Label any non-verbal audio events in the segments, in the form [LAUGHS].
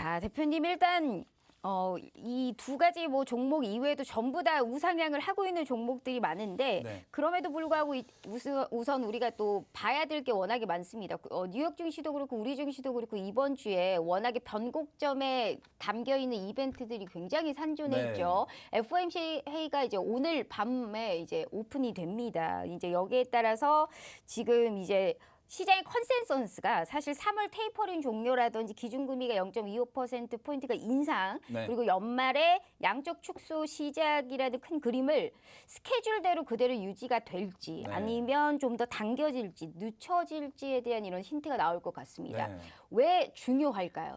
자, 대표님 일단 어, 이 두 가지 뭐 종목 이외에도 전부 다 우상향을 하고 있는 종목들이 많은데 네. 그럼에도 불구하고 이- 우스- 우선 우리가 또 봐야 될 게 워낙에 많습니다. 어, 뉴욕 증시도 그렇고 우리 증시도 그렇고 이번 주에 워낙에 변곡점에 담겨 있는 이벤트들이 굉장히 산존해 네. 있죠. FOMC 회의가 이제 오늘 밤에 이제 오픈이 됩니다. 이제 여기에 따라서 지금 이제 시장의 컨센서스가 사실 3월 테이퍼링 종료라든지 기준금리가 0.25% 포인트가 인상 네. 그리고 연말에 양적 축소 시작이라는 큰 그림을 스케줄대로 그대로 유지가 될지 네. 아니면 좀 더 당겨질지 늦춰질지에 대한 이런 힌트가 나올 것 같습니다. 네. 왜 중요할까요?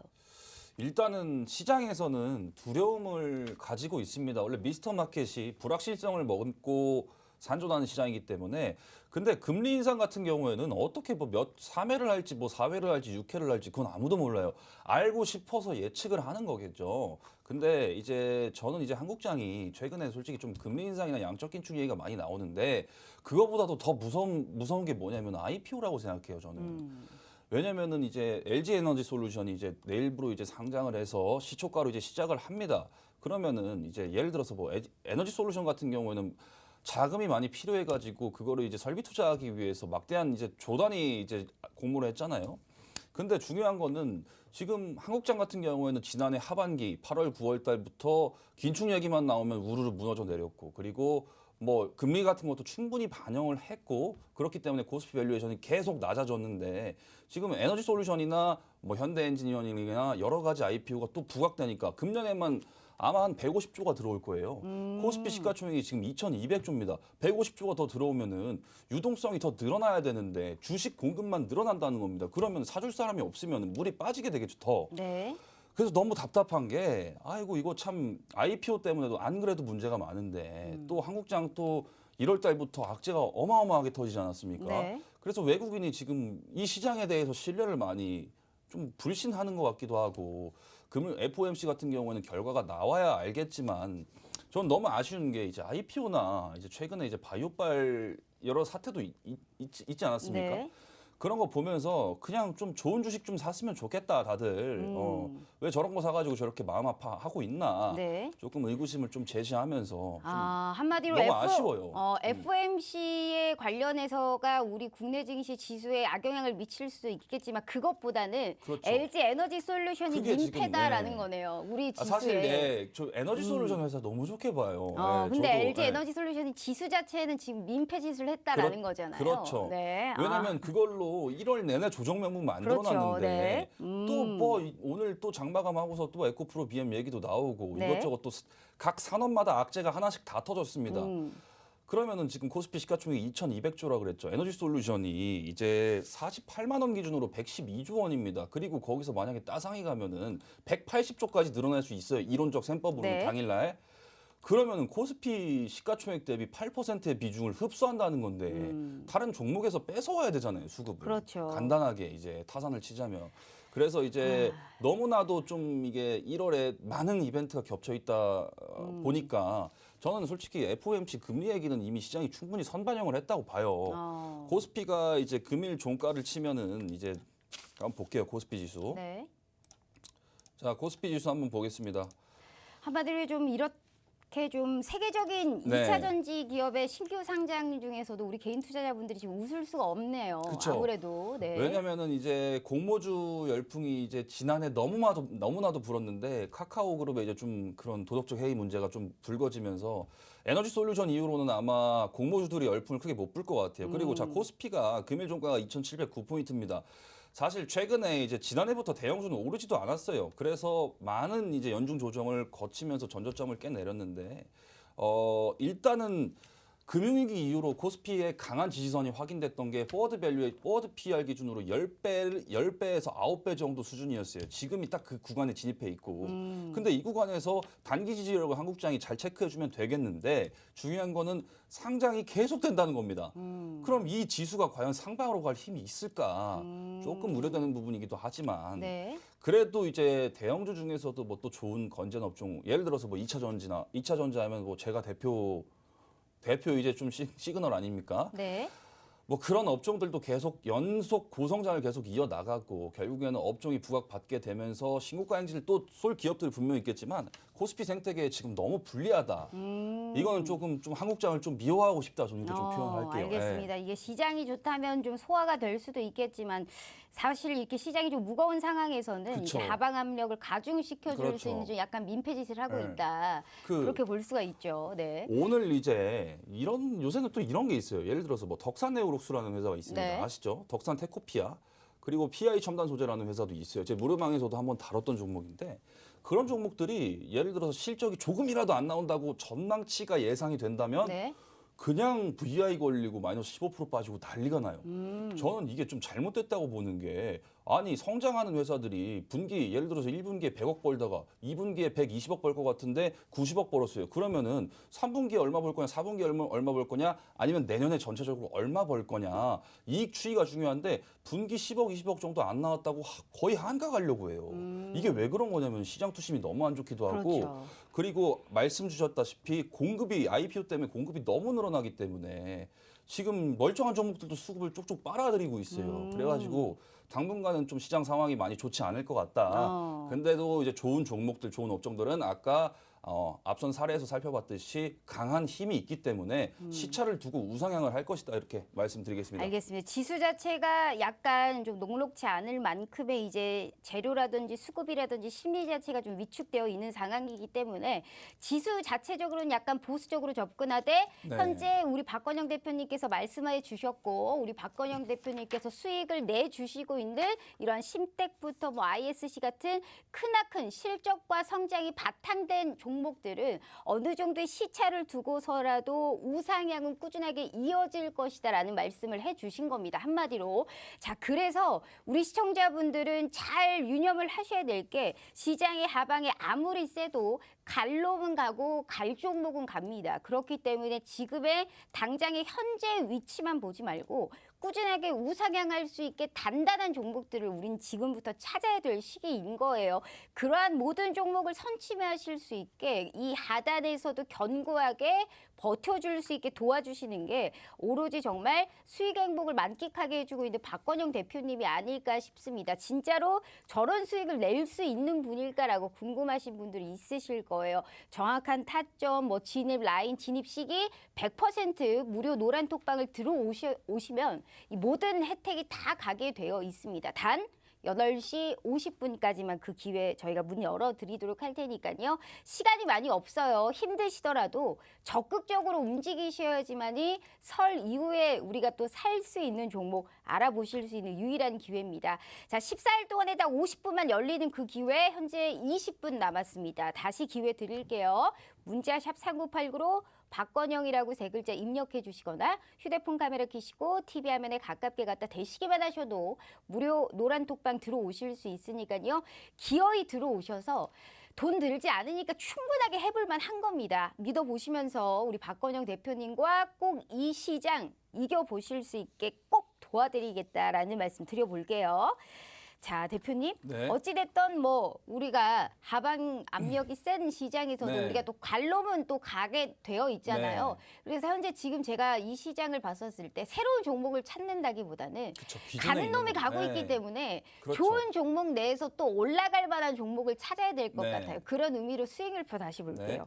일단은 시장에서는 두려움을 가지고 있습니다. 원래 미스터 마켓이 불확실성을 먹고 산존하는 시장이기 때문에 근데 금리 인상 같은 경우에는 어떻게 뭐 몇 3회를 할지 뭐 4회를 할지 6회를 할지 그건 아무도 몰라요. 알고 싶어서 예측을 하는 거겠죠. 근데 이제 저는 이제 한국장이 최근에 솔직히 좀 금리 인상이나 양적 긴축 얘기가 많이 나오는데 그거보다도 더 무서운 무서운 게 뭐냐면 IPO라고 생각해요, 저는. 왜냐면은 이제 LG 에너지 솔루션이 이제 내일부로 이제 상장을 해서 시초가로 이제 시작을 합니다. 그러면은 이제 예를 들어서 뭐 에- 에너지 솔루션 같은 경우에는 자금이 많이 필요해 가지고 그거를 이제 설비 투자하기 위해서 막대한 이제 조단이 이제 공모를 했잖아요. 근데 중요한 거는 지금 한국장 같은 경우에는 지난해 하반기 8월 9월 달부터 긴축 얘기만 나오면 우르르 무너져 내렸고 그리고 뭐 금리 같은 것도 충분히 반영을 했고 그렇기 때문에 코스피 밸류에이션이 계속 낮아졌는데 지금 에너지 솔루션이나 뭐 현대 엔지니어링이나 여러 가지 IPO가 또 부각되니까 금년에만 아마 한 150조가 들어올 거예요. 코스피 시가총액이 지금 2,200조입니다. 150조가 더 들어오면은 유동성이 더 늘어나야 되는데 주식 공급만 늘어난다는 겁니다. 그러면 사줄 사람이 없으면 물이 빠지게 되겠죠. 더. 네. 그래서 너무 답답한 게 아이고 이거 참 IPO 때문에도 안 그래도 문제가 많은데 또 한국장 또 1월 달부터 악재가 어마어마하게 터지지 않았습니까? 네. 그래서 외국인이 지금 이 시장에 대해서 신뢰를 많이 좀 불신하는 것 같기도 하고 금융 FOMC 같은 경우에는 결과가 나와야 알겠지만 전 너무 아쉬운 게 이제 IPO나 이제 최근에 이제 바이오발 여러 사태도 있, 있, 있지 않았습니까? 네. 그런 거 보면서 그냥 좀 좋은 주식 좀 샀으면 좋겠다 다들 어, 왜 저런 거 사가지고 저렇게 마음 아파하고 있나 음. 네. 조금 의구심을 좀 제시하면서 좀 아, 한마디로 너무 아쉬워요. 어, 음. FOMC에 관련해서가 우리 국내 증시 지수에 악영향을 미칠 수도 있겠지만 그것보다는 그렇죠. LG 에너지 솔루션이 그게 지금, 민폐다라는 네. 거네요. 우리 아, 지수에. 사실 네, 저 에너지 솔루션 회사 너무 좋게 봐요. 어, 네, 근데 저도, LG 네. 에너지 솔루션이 지수 자체는 지금 민폐 짓을 했다라는 그렇- 거잖아요. 그렇죠. 네. 아. 왜냐하면 그걸로 1월 내내 조정 명분 만들어놨는데 그렇죠. 네. 음. 또뭐 오늘 또 장마감하고서 또 에코프로 BM 얘기도 나오고 네. 이것저것 또 각 산업마다 악재가 하나씩 다 터졌습니다. 음. 그러면은 지금 코스피 시가총액 2,200조라 그랬죠. 에너지 솔루션이 이제 48만 원 기준으로 112조 원입니다. 그리고 거기서 만약에 따상이 가면은 180조까지 늘어날 수 있어요. 이론적 셈법으로 네. 당일날. 그러면은 코스피 시가총액 대비 8%의 비중을 흡수한다는 건데 다른 종목에서 뺏어와야 되잖아요 수급을. 음. 그렇죠. 간단하게 이제 타산을 치자면. 그래서 이제 아. 너무나도 좀 이게 1월에 많은 이벤트가 겹쳐 있다 어, 음. 보니까 저는 솔직히 FOMC 금리 얘기는 이미 시장이 충분히 선반영을 했다고 봐요. 어. 코스피가 이제 금일 종가를 치면은 이제 한번 볼게요 코스피 지수. 네. 자 코스피 지수 한번 보겠습니다. 한마디로 좀 이렇 게 좀 세계적인 이 네. 2차 전지 기업의 신규 상장 중에서도 우리 개인 투자자분들이 지금 웃을 수가 없네요. 그쵸. 아무래도. 네. 왜냐면은 이제 공모주 열풍이 이제 지난해 너무나도 너무나도 불었는데 카카오 그룹에 이제 좀 그런 도덕적 해이 문제가 좀 불거지면서 에너지 솔루션 이후로는 아마 공모주들이 열풍을 크게 못 불 것 같아요. 그리고 자 코스피가 금일 종가가 2,709포인트입니다. 사실 최근에 이제 지난해부터 대형주는 오르지도 않았어요. 그래서 많은 이제 연중 조정을 거치면서 전저점을 깨내렸는데 어 일단은 금융위기 이후로 코스피의 강한 지지선이 확인됐던 게 포워드 밸류의 포워드 PR 기준으로 10배, 10배에서 9배 정도 수준이었어요. 지금이 딱 그 구간에 진입해 있고. 근데 이 구간에서 단기 지지력을 한국장이 잘 체크해주면 되겠는데 중요한 거는 상장이 계속된다는 겁니다. 그럼 이 지수가 과연 상방으로 갈 힘이 있을까? 조금 우려되는 부분이기도 하지만 네. 그래도 이제 대형주 중에서도 뭐 또 좋은 건전 업종 예를 들어서 뭐 2차 전지나 2차 전지 하면 뭐 제가 대표 대표 이제 좀 시, 시그널 아닙니까? 네. 뭐 그런 업종들도 계속 연속 고성장을 계속 이어 나가고 결국에는 업종이 부각받게 되면서 신고가 행진을 또 쏠 기업들이 분명히 있겠지만 코스피 생태계에 지금 너무 불리하다. 이거는 조금 좀 한국장을 좀 미워하고 싶다. 저는 이렇게 좀 표현할게요. 음. 어, 알겠습니다. 이게 시장이 좋다면 좀 소화가 될 수도 있겠지만 사실 이렇게 시장이 좀 무거운 상황에서는 그쵸. 하방 압력을 가중시켜 줄수 그렇죠. 있는 좀 약간 민폐짓을 하고 네. 있다. 그 그렇게 볼 수가 있죠. 네. 오늘 이제 이런 요새는 또 이런 게 있어요. 예를 들어서 뭐 덕산 네오록스라는 회사가 있습니다. 네. 아시죠? 덕산 테코피아 그리고 PI 첨단 소재라는 회사도 있어요. 제 무료방에서도 한번 다뤘던 종목인데 그런 종목들이 예를 들어서 실적이 조금이라도 안 나온다고 전망치가 예상이 된다면 네. 그냥 VI 걸리고 마이너스 15% 빠지고 난리가 나요. 음. 저는 이게 좀 잘못됐다고 보는 게 아니 성장하는 회사들이 분기 예를 들어서 1분기에 100억 벌다가 2분기에 120억 벌 것 같은데 90억 벌었어요. 그러면은 3분기에 얼마 벌 거냐, 4분기에 얼마, 얼마 벌 거냐, 아니면 내년에 전체적으로 얼마 벌 거냐. 이익 추이가 중요한데 분기 10억, 20억 정도 안 나왔다고 하- 거의 한가 가려고 해요. 이게 왜 그런 거냐면 시장 투심이 너무 안 좋기도 하고 음. 그렇죠. 그리고 말씀 주셨다시피 공급이 IPO 때문에 공급이 너무 늘어나기 때문에 지금 멀쩡한 종목들도 수급을 쪽쪽 빨아들이고 있어요. 음. 그래가지고 당분간은 좀 시장 상황이 많이 좋지 않을 것 같다. 어. 근데도 이제 좋은 종목들, 좋은 업종들은 아까 어, 앞선 사례에서 살펴봤듯이 강한 힘이 있기 때문에 시차를 두고 우상향을 할 것이다 이렇게 말씀드리겠습니다. 음. 알겠습니다. 지수 자체가 약간 좀 녹록치 않을 만큼의 이제 재료라든지 수급이라든지 심리 자체가 좀 위축되어 있는 상황이기 때문에 지수 자체적으로는 약간 보수적으로 접근하되 네. 현재 우리 박건영 대표님께서 말씀해 주셨고 우리 박건영 대표님께서 수익을 내 주시고 있는 이러한 심텍부터 뭐 ISC 같은 크나큰 실적과 성장이 바탕된 종 목들은 어느 정도의 시차를 두고서라도 우상향은 꾸준하게 이어질 것이다라는 말씀을 해 주신 겁니다. 한마디로. 자, 그래서 우리 시청자분들은 잘 유념을 하셔야 될 게 시장의 하방에 아무리 세도 갈 놈은 가고 갈 종목은 갑니다. 그렇기 때문에 지금의 당장의 현재 위치만 보지 말고 꾸준하게 우상향할 수 있게 단단한 종목들을 우린 지금부터 찾아야 될 시기인 거예요. 그러한 모든 종목을 선취하실 수 있게 이 하단에서도 견고하게 버텨줄 수 있게 도와주시는 게 오로지 정말 수익 행복을 만끽하게 해주고 있는 박건영 대표님이 아닐까 싶습니다. 진짜로 저런 수익을 낼 수 있는 분일까라고 궁금하신 분들이 있으실 거예요. 정확한 타점, 뭐 진입 라인, 진입 시기 100% 무료 노란 톡방을 들어오시면 이 모든 혜택이 다 가게 되어 있습니다. 단 8시 50분까지만 그 기회 저희가 문 열어드리도록 할 테니까요. 시간이 많이 없어요. 힘드시더라도 적극적으로 움직이셔야지만이 설 이후에 우리가 또 살 수 있는 종목 알아보실 수 있는 유일한 기회입니다. 자, 14일 동안에 다 50분만 열리는 그 기회 현재 20분 남았습니다. 다시 기회 드릴게요. 문자 샵 3989로 박건영이라고 세 글자 입력해 주시거나 휴대폰 카메라 켜시고 TV 화면에 가깝게 갖다 대시기만 하셔도 무료 노란 톡방 들어오실 수 있으니까요. 기어이 들어오셔서 돈 들지 않으니까 충분하게 해볼 만한 겁니다. 믿어보시면서 우리 박건영 대표님과 꼭 이 시장 이겨보실 수 있게 꼭 도와드리겠다라는 말씀 드려볼게요. 자, 대표님. 네. 어찌됐든 뭐 우리가 하방 압력이 센 시장에서도 네. 우리가 또 갈로면 또 가게 되어 있잖아요. 그래서 현재 지금 제가 이 시장을 봤었을 때 새로운 종목을 찾는다기보다는 그쵸, 가는 놈이 거. 가고 네. 있기 때문에 그렇죠. 좋은 종목 내에서 또 올라갈 만한 종목을 찾아야 될것 네. 같아요. 그런 의미로 스윙을 표 다시 볼게요. 네.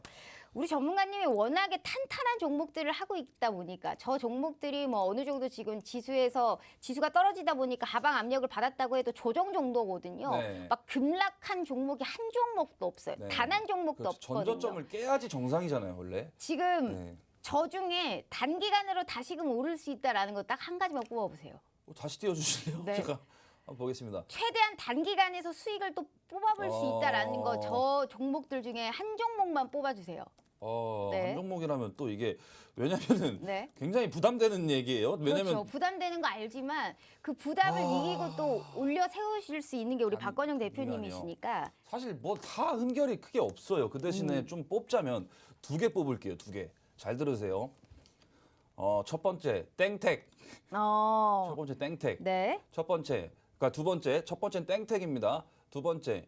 우리 전문가님이 워낙에 탄탄한 종목들을 하고 있다 보니까 저 종목들이 뭐 어느 정도 지금 지수에서 지수가 떨어지다 보니까 하방 압력을 받았다고 해도 조정 정도거든요. 네. 막 급락한 종목이 한 종목도 없어요. 네. 단한 종목도 그렇죠. 없거든요. 전저점을 깨야지 정상이잖아요, 원래. 지금 네. 저 중에 단기간으로 다시금 오를 수 있다라는 거 딱 한 가지만 뽑아보세요. 어, 다시 띄워주실래요? 네. 제가 한번 보겠습니다. 최대한 단기간에서 수익을 또 뽑아볼 수 어. 있다라는 거 저 종목들 중에 한 종목만 뽑아주세요. 어, 네. 한 종목이라면 또 이게 왜냐면은 네. 굉장히 부담되는 얘기예요. 왜냐면 그렇죠. 부담되는 거 알지만 그 부담을 아. 이기고 또 올려 세우실 수 있는 게 우리 아니, 박건영. 대표님이시니까 사실 뭐 다 흠결이 크게 없어요. 그 대신에 음. 좀 뽑자면 두 개 뽑을게요. 두 개. 잘 들으세요. 어, 첫 번째 땡택. 첫 어. 번째 땡택. 네. 첫 번째. 그러니까 두 번째. 첫 번째는 땡택입니다. 두 번째.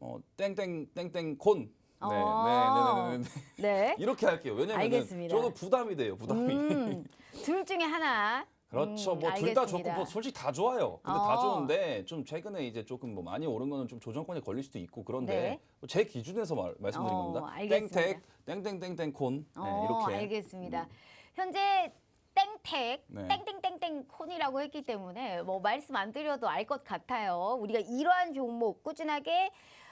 어, 땡땡 땡땡 콘. 네, 어. 네, 네, 네, 네. 네. [LAUGHS] 이렇게 할게요. 왜냐면 알겠습니다. 저도 부담이 돼요. 부담이. 음, 둘 중에 하나 그렇죠. 음, 뭐 둘다 좋고 알겠습니다. 뭐 솔직히 다 좋아요. 근데 다 어. 좋은데 좀 최근에 이제 조금 뭐 많이 오른 거는 좀 조정권이 걸릴 수도 있고 그런데 네. 뭐제 기준에서 말, 말씀드린 어, 겁니다. 알겠습니다. 땡택, 땡땡땡땡 콘 네, 어, 이렇게. 알겠습니다. 현재 땡택, 네. 땡땡땡땡 콘이라고 했기 때문에 뭐 말씀 안 드려도 알 것 같아요. 우리가 이러한 종목 꾸준하게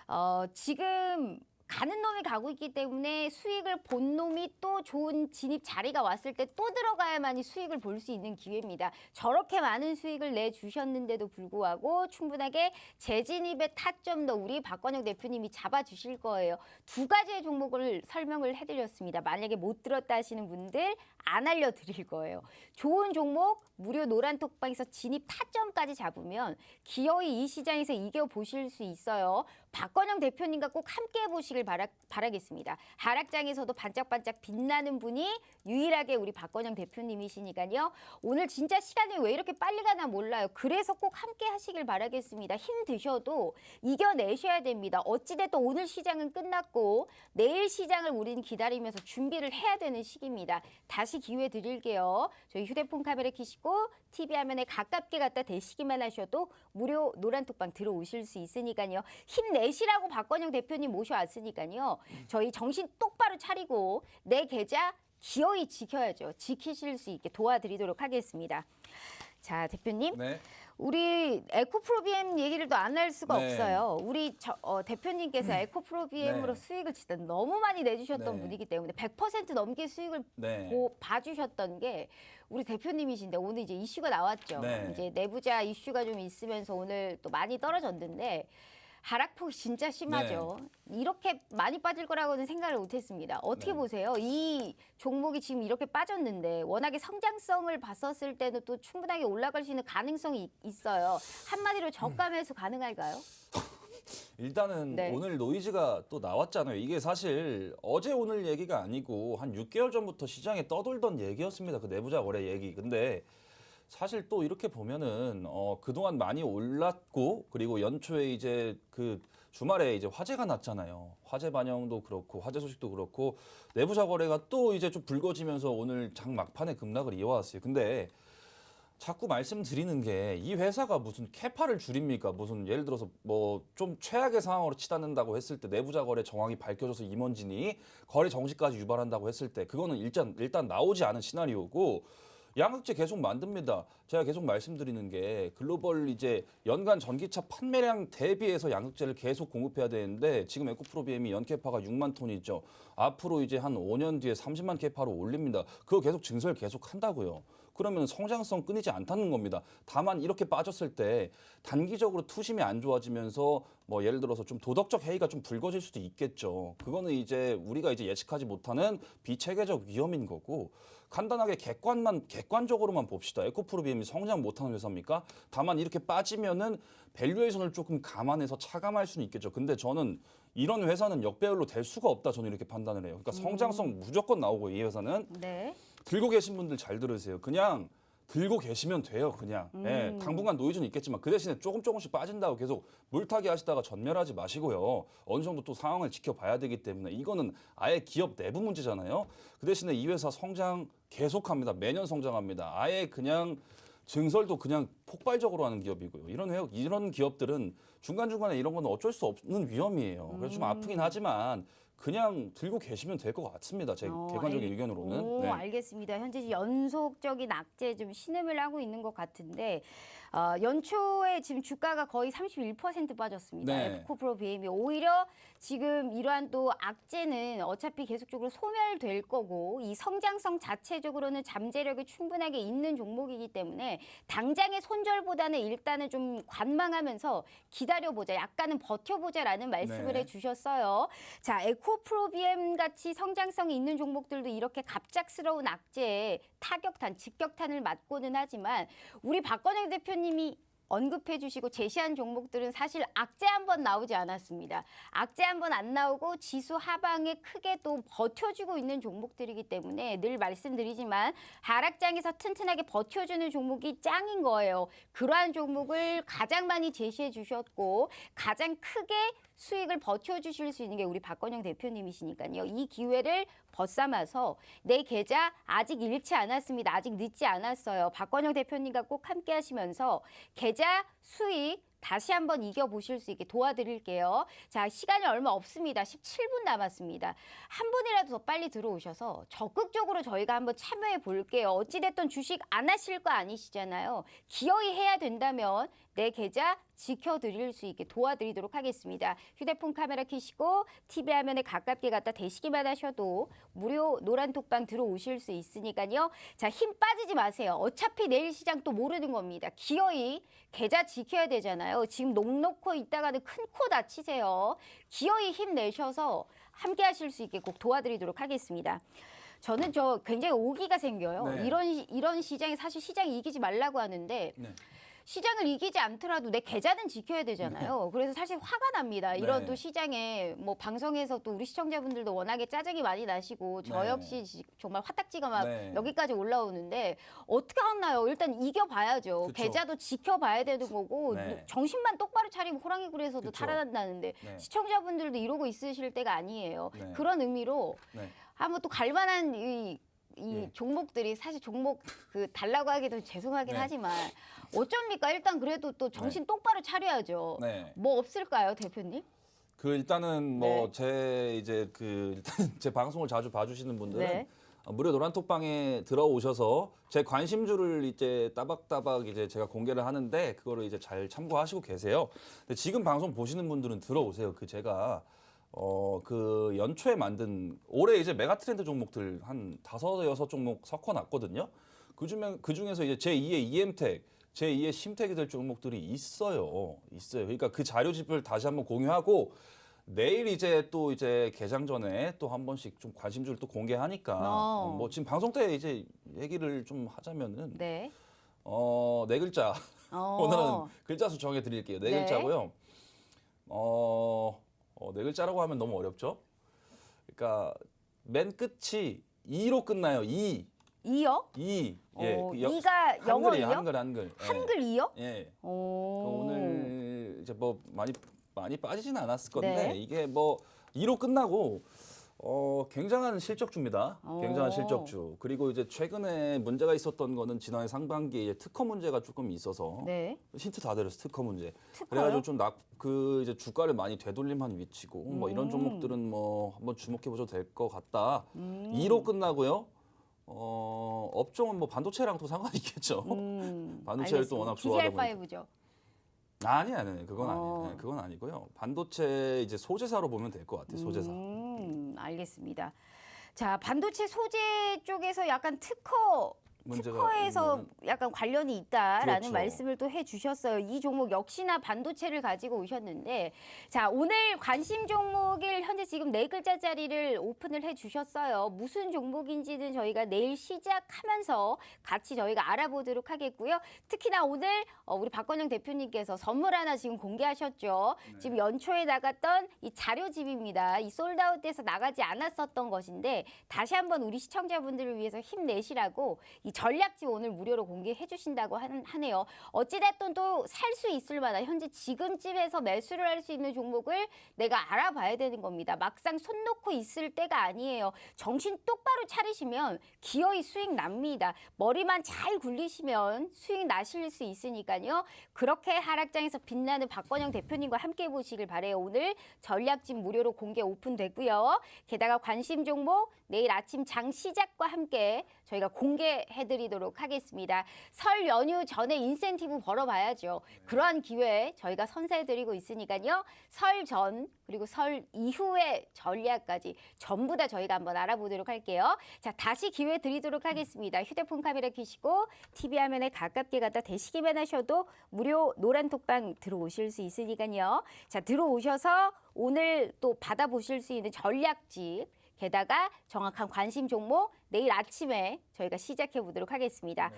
어, 지금 가는 놈이 가고 있기 때문에 수익을 본 놈이 또 좋은 진입 자리가 왔을 때 또 들어가야만이 수익을 볼 수 있는 기회입니다. 저렇게 많은 수익을 내주셨는데도 불구하고 충분하게 재진입의 타점도 우리 박건영 대표님이 잡아주실 거예요. 두 가지의 종목을 설명을 해드렸습니다. 만약에 못 들었다 하시는 분들 안 알려드릴 거예요. 좋은 종목 무료 노란 톡방에서 진입 타점까지 잡으면 기어이 이 시장에서 이겨 보실 수 있어요. 박건영 대표님과 꼭 함께 해보시길 바라, 바라겠습니다. 하락장에서도 반짝반짝 빛나는 분이 유일하게 우리 박건영 대표님이시니까요. 오늘 진짜 시간이 왜 이렇게 빨리 가나 몰라요. 그래서 꼭 함께 하시길 바라겠습니다. 힘드셔도 이겨내셔야 됩니다. 어찌됐든 오늘 시장은 끝났고 내일 시장을 우리는 기다리면서 준비를 해야 되는 시기입니다. 다시 기회 드릴게요. 저희 휴대폰 카메라 켜시고 TV 화면에 가깝게 갖다 대시기만 하셔도 무료 노란톡방 들어오실 수 있으니까요. 힘내시라고 박건영 대표님 모셔왔으니까요. 저희 정신 똑바로 차리고 내 계좌 기어이 지켜야죠. 지키실 수 있게 도와드리도록 하겠습니다. 자, 대표님. 네. 우리 에코프로비엠 얘기를 또 안 할 수가 네. 없어요. 우리 저, 어, 대표님께서 에코프로비엠으로 네. 수익을 진짜 너무 많이 내주셨던 네. 분이기 때문에 100% 넘게 수익을 네. 보, 봐주셨던 게 우리 대표님이신데 오늘 이제 이슈가 나왔죠. 네. 이제 내부자 이슈가 좀 있으면서 오늘 또 많이 떨어졌는데 하락폭이 진짜 심하죠. 이렇게 많이 빠질 거라고는 생각을 못했습니다. 어떻게 네. 보세요? 이 종목이 지금 이렇게 빠졌는데 워낙에 성장성을 봤었을 때는 또 충분하게 올라갈 수 있는 가능성이 있- 있어요. 한마디로 저가 매수 가능할까요? [LAUGHS] 일단은 네. 오늘 노이즈가 또 나왔잖아요. 이게 사실 어제 오늘 얘기가 아니고 한 6개월 전부터 시장에 떠돌던 얘기였습니다. 그 내부자 거래 얘기. 근데 사실 또 이렇게 보면은 어 그동안 많이 올랐고 그리고 연초에 이제 그 주말에 이제 화재가 났잖아요. 화재 반영도 그렇고 화재 소식도 그렇고 내부자 거래가 또 이제 좀 불거지면서 오늘 장 막판에 급락을 이어왔어요. 근데 자꾸 말씀드리는 게 이 회사가 무슨 캐파를 줄입니까? 무슨 예를 들어서 뭐 좀 최악의 상황으로 치닫는다고 했을 때 내부자 거래 정황이 밝혀져서 임원진이 거래 정지까지 유발한다고 했을 때 그거는 일단 일단 나오지 않은 시나리오고 양극재 계속 만듭니다. 제가 계속 말씀드리는 게 글로벌 이제 연간 전기차 판매량 대비해서 양극재를 계속 공급해야 되는데 지금 에코프로비엠이 연캐파가 6만 톤이죠. 앞으로 이제 한 5년 뒤에 30만 캐파로 올립니다. 그거 계속 증설 계속 한다고요. 그러면 성장성 끊이지 않다는 겁니다. 다만 이렇게 빠졌을 때 단기적으로 투심이 안 좋아지면서 뭐 예를 들어서 좀 도덕적 해이가 좀 불거질 수도 있겠죠. 그거는 이제 우리가 이제 예측하지 못하는 비체계적 위험인 거고 간단하게 객관만 객관적으로만 봅시다. 에코프로비엠이 성장 못하는 회사입니까? 다만 이렇게 빠지면은 밸류에이션을 조금 감안해서 차감할 수는 있겠죠. 근데 저는 이런 회사는 역배열로 될 수가 없다. 저는 이렇게 판단을 해요. 그러니까 성장성 무조건 나오고 이 회사는 네. 들고 계신 분들 잘 들으세요. 그냥 들고 계시면 돼요. 그냥 예, 음. 당분간 노이즈는 있겠지만 그 대신에 조금 조금씩 빠진다고 계속 물타기 하시다가 전멸하지 마시고요. 어느 정도 또 상황을 지켜봐야 되기 때문에 이거는 아예 기업 내부 문제잖아요. 그 대신에 이 회사 성장 계속합니다. 매년 성장합니다. 아예 그냥 증설도 그냥 폭발적으로 하는 기업이고요. 이런 회 이런 기업들은 중간 중간에 이런 건 어쩔 수 없는 위험이에요. 그래서 좀 음. 아프긴 하지만 그냥 들고 계시면 될 것 같습니다. 제 어, 객관적인 알- 의견으로는. 오, 네. 알겠습니다. 현재 연속적인 악재에 좀 신음을 하고 있는 것 같은데 어, 연초에 지금 주가가 거의 31% 빠졌습니다. 네. 에코프로 BM이 오히려 지금 이러한 또 악재는 어차피 계속적으로 소멸될 거고 이 성장성 자체적으로는 잠재력이 충분하게 있는 종목이기 때문에 당장의 손절보다는 일단은 좀 관망하면서 기다려보자, 약간은 버텨보자라는 말씀을 네. 해주셨어요. 자, 에코프로비엠 같이 성장성이 있는 종목들도 이렇게 갑작스러운 악재에 타격탄, 직격탄을 맞고는 하지만 우리 박건영 대표님이 언급해 주시고 제시한 종목들은 사실 악재 한 번 나오지 않았습니다. 악재 한 번 안 나오고 지수 하방에 크게 또 버텨주고 있는 종목들이기 때문에 늘 말씀드리지만 하락장에서 튼튼하게 버텨주는 종목이 짱인 거예요. 그러한 종목을 가장 많이 제시해 주셨고 가장 크게 수익을 버텨주실 수 있는 게 우리 박건영 대표님이시니까요. 이 기회를 벗삼아서 내 계좌 아직 잃지 않았습니다. 아직 늦지 않았어요. 박건영 대표님과 꼭 함께 하시면서 계좌 수익 다시 한번 이겨보실 수 있게 도와드릴게요. 자, 시간이 얼마 없습니다. 17분 남았습니다. 한 분이라도 더 빨리 들어오셔서 적극적으로 저희가 한번 참여해 볼게요. 어찌됐든 주식 안 하실 거 아니시잖아요. 기어이 해야 된다면 내 계좌 지켜드릴 수 있게 도와드리도록 하겠습니다. 휴대폰 카메라 켜시고 TV 화면에 가깝게 갖다 대시기만 하셔도 무료 노란 톡방 들어오실 수 있으니까요. 자, 힘 빠지지 마세요. 어차피 내일 시장 또 모르는 겁니다. 기어이 계좌 지켜야 되잖아요. 지금 녹 놓고 있다가는 큰 코 다치세요. 기어이 힘내셔서 함께 하실 수 있게 꼭 도와드리도록 하겠습니다. 저는 저 굉장히 오기가 생겨요. 네. 이런 시- 이런 시장이 사실 시장이 이기지 말라고 하는데 네. 시장을 이기지 않더라도 내 계좌는 지켜야 되잖아요. 그래서 사실 화가 납니다. 이런 네. 또 시장에 뭐 방송에서 또 우리 시청자분들도 워낙에 짜증이 많이 나시고 저 네. 역시 지- 정말 화딱지가 막 네. 여기까지 올라오는데 어떻게 하나요? 일단 이겨봐야죠. 그쵸. 계좌도 지켜봐야 되는 거고 네. 정신만 똑바로 차리면 호랑이 굴에서도 그쵸. 탈환한다는데 네. 시청자분들도 이러고 있으실 때가 아니에요. 네. 그런 의미로 네. 한번 또 갈만한 이, 이 예. 종목들이 사실 종목 그 달라고 하기도 죄송하긴 네. 하지만 어쩝니까 일단 그래도 또 정신 똑바로 차려야죠. 네. 뭐 없을까요 대표님? 그 일단은 뭐 네. 제 이제 그 일단 [LAUGHS] 제 방송을 자주 봐주시는 분들은 네. 어, 무료 노란톡방에 들어오셔서 제 관심주를 이제 따박따박 이제 제가 공개를 하는데 그거를 이제 잘 참고하시고 계세요. 근데 지금 방송 보시는 분들은 들어오세요. 그 제가 어 그 연초에 만든 올해 이제 메가 트렌드 종목들 한 다섯 여섯 종목 섞어 놨거든요. 그 중에 그 중에서 이제 제 2의 EM텍, 제 2의 심텍이 될 종목들이 있어요. 있어요. 그러니까 그 자료집을 다시 한번 공유하고 내일 이제 또 이제 개장 전에 또 한 번씩 좀 관심주를 또 공개하니까 어. 어, 뭐 지금 방송 때 이제 얘기를 좀 하자면은 네. 어 네 글자 어. [LAUGHS] 오늘은 글자 수 정해 드릴게요. 네, 네. 글자고요. 어, 어, 네 글자라고 하면 너무 어렵죠. 그러니까 맨 끝이 2로 끝나요. 2. 이요? 2. 예. 어, 그 여- 이가 영어 한글이에요. 이요? 한글 한글. 예. 한글 이요? 예. 그 오. 오늘 이제 뭐 많이 많이 빠지진 않았을 건데 네. 이게 뭐 2로 끝나고 어 굉장한 실적주입니다. 오. 굉장한 실적주. 그리고 이제 최근에 문제가 있었던 거는 지난해 상반기에 특허 문제가 조금 있어서 네. 힌트 다 드렸어 특허 문제. 특허요? 그래가지고 좀그 이제 주가를 많이 되돌림한 위치고 뭐 이런 음. 종목들은 뭐 한번 주목해 보셔도 될 것 같다. 음. 2로 끝나고요. 어 업종은 뭐 반도체랑 또 상관이 있겠죠. 음. 반도체를 또 알겠습니다. 워낙 좋아하다 DDR5죠. 아니 아니 그건 어. 아니에요. 네, 그건 아니고요. 반도체 이제 소재사로 보면 될 것 같아요. 소재사. 음, 알겠습니다. 자, 반도체 소재 쪽에서 약간 특허 문제가 특허에서 약간 관련이 있다라는 그렇죠. 말씀을 또 해주셨어요. 이 종목 역시나 반도체를 가지고 오셨는데, 자 오늘 관심 종목을 현재 지금 네 글자짜리를 오픈을 해주셨어요. 무슨 종목인지는 저희가 내일 시작하면서 같이 저희가 알아보도록 하겠고요. 특히나 오늘 어, 우리 박건영 대표님께서 선물 하나 지금 공개하셨죠. 네. 지금 연초에 나갔던 이 자료집입니다. 이 솔드아웃돼서 나가지 않았었던 것인데 다시 한번 우리 시청자분들을 위해서 힘내시라고 이 전략집 오늘 무료로 공개해 주신다고 하네요. 어찌됐든 또 살 수 있을 만한 현재 지금쯤에서 매수를 할 수 있는 종목을 내가 알아봐야 되는 겁니다. 막상 손 놓고 있을 때가 아니에요. 정신 똑바로 차리시면 기어이 수익 납니다. 머리만 잘 굴리시면 수익 나실 수 있으니까요. 그렇게 하락장에서 빛나는 박건영 대표님과 함께 보시길 바래요. 오늘 전략집 무료로 공개 오픈되고요. 게다가 관심 종목 내일 아침 장 시작과 함께 저희가 공개해 드리도록 하겠습니다. 설 연휴 전에 인센티브 벌어봐야죠. 그러한 기회 저희가 선사해드리고 있으니까요. 설 전 그리고 설 이후의 전략까지 전부 다 저희가 한번 알아보도록 할게요. 자 다시 기회 드리도록 하겠습니다. 휴대폰 카메라 켜시고 TV 화면에 가깝게 갖다 대시기만 하셔도 무료 노란 톡방 들어오실 수 있으니까요. 자 들어오셔서 오늘 또 받아보실 수 있는 전략집 게다가 정확한 관심 종목 내일 아침에 저희가 시작해 보도록 하겠습니다.